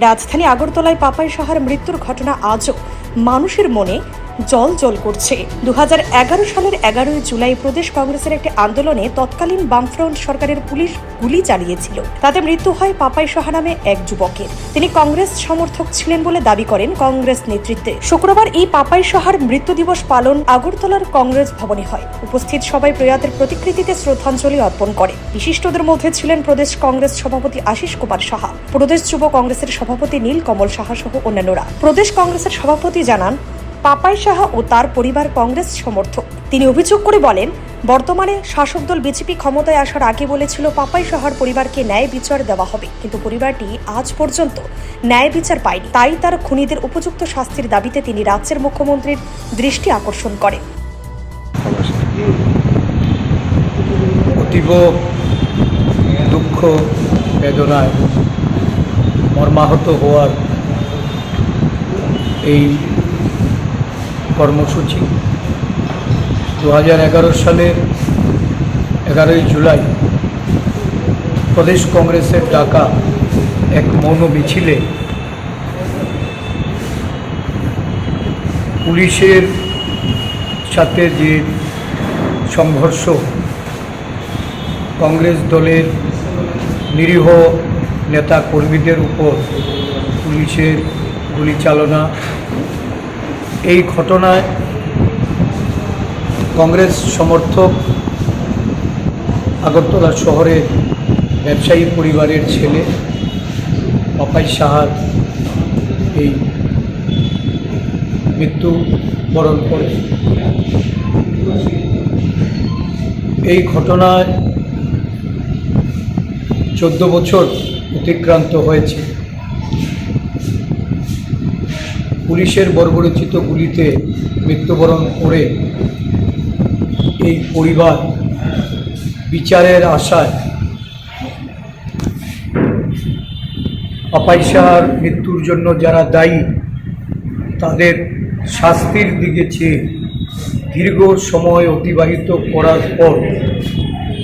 রাজধানী আগরতলায় পাপাই সাহার মৃত্যুর ঘটনা আজও মানুষের মনে জল জল করছে। দু হাজার এগারো সালের এগারোই জুলাই প্রদেশ কংগ্রেসের একটি আন্দোলনে তৎকালীন বামফ্রন্ট সরকারের পুলিশ গুলি চালিয়েছিল। তাতে মৃত্যু হয় পাপাই সাহা নামে এক যুবকের। তিনি কংগ্রেস সমর্থক ছিলেন বলে দাবি করেন কংগ্রেস নেতৃত্বে। শুক্রবার এই পাপাই সাহার মৃত্যু দিবস পালন আগরতলার কংগ্রেস ভবনে হয়। উপস্থিত সবাই প্রয়াতের প্রতিকৃতিতে শ্রদ্ধাঞ্জলি অর্পণ করে। বিশিষ্টদের মধ্যে ছিলেন প্রদেশ কংগ্রেস সভাপতি আশিস কুমার সাহা, প্রদেশ যুব কংগ্রেসের সভাপতি নীল কমল সাহা সহ অন্যান্যরা। প্রদেশ কংগ্রেসের সভাপতি জানান পাপাই সাহা ও তার পরিবার কংগ্রেস সমর্থক। তিনি অভিযোগ করে বলেন, বর্তমানে শাসক দল বিজেপি ক্ষমতায় আসার আগে বলেছিল পাপাই সাহার পরিবারকে ন্যায় বিচার দেওয়া হবে, কিন্তু পরিবারটি আজ পর্যন্ত ন্যায় বিচার পায়নি। তাই তার খুনিদের উপযুক্ত শাস্তির দাবিতে তিনি রাজ্যের মুখ্যমন্ত্রীর দৃষ্টি আকর্ষণ করেন। অতীব দুঃখ, বেদনায় মর্মাহত হওয়ার এই কর্মসূচি। দু হাজার এগারো সালের এগারোই জুলাই প্রদেশ কংগ্রেসের ডাকা এক মৌন মিছিলে পুলিশের সাথে যে সংঘর্ষ, কংগ্রেস দলের নিরীহ নেতা কর্মীদের উপর পুলিশের গুলিচালনা এই ঘটনায় কংগ্রেস সমর্থক আগরতলা শহরে ব্যবসায়ী পরিবারের ছেলে অপাই সাহার এই মৃত্যু বরণ করে। এই ঘটনায় চোদ্দ বছর অতিক্রান্ত হয়েছে। পুলিশের বর্বরচিত গুলিতে মৃত্যুবরণ করে এই পরিবার বিচারের আশায় অপাইসার মৃত্যুর জন্য যারা দায়ী, তাদের শাস্তির দিকে চেয়ে দীর্ঘ সময় অতিবাহিত করার পর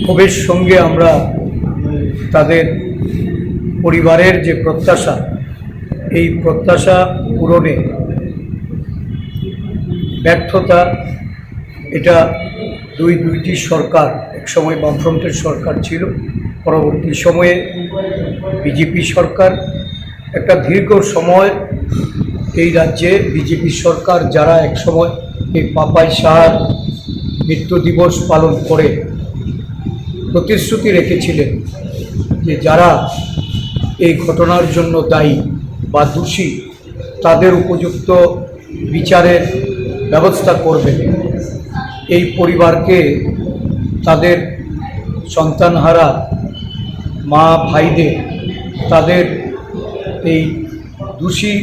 ক্ষোভের সঙ্গে আমরা তাদের পরিবারের যে প্রত্যাশা, এই প্রত্যাশা পূরণে ব্যর্থতা, এটা দুই দুইটি সরকার একসময় বামফ্রন্টের সরকার ছিল, পরবর্তী সময়ে বিজেপি সরকার। একটা দীর্ঘ সময় এই রাজ্যে বিজেপি সরকার যারা একসময় এই পাপাই সাহার মৃত্যু দিবস পালন করে প্রতিশ্রুতি রেখেছিলেন যে যারা এই ঘটনার জন্য দায়ী বা দোষী তাদের উপযুক্ত বিচারের ব্যবস্থা করবেন এই পরিবারকে তাদের সন্তানহারা মা ভাইদের, তাদের এই দোষী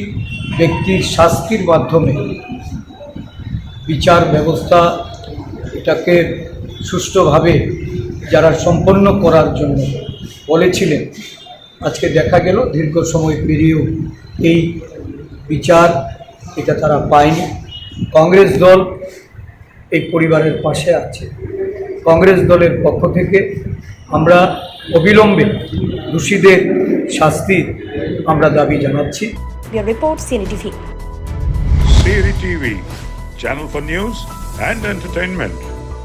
ব্যক্তির শাস্তির মাধ্যমে বিচার ব্যবস্থা এটাকে সুষ্ঠুভাবে যারা সম্পন্ন করার জন্য বলেছিলেন, আজকে দেখা গেল, দীর্ঘ সময় পেরিয়েও এই বিচার এটা তারা পায়নি। কংগ্রেস দল এই পরিবারের পাশে আছে। কংগ্রেস দলের পক্ষ থেকে আমরা অবিলম্বে দোষীদের শাস্তির আমরা দাবি জানাচ্ছি। Report channel for news and entertainment.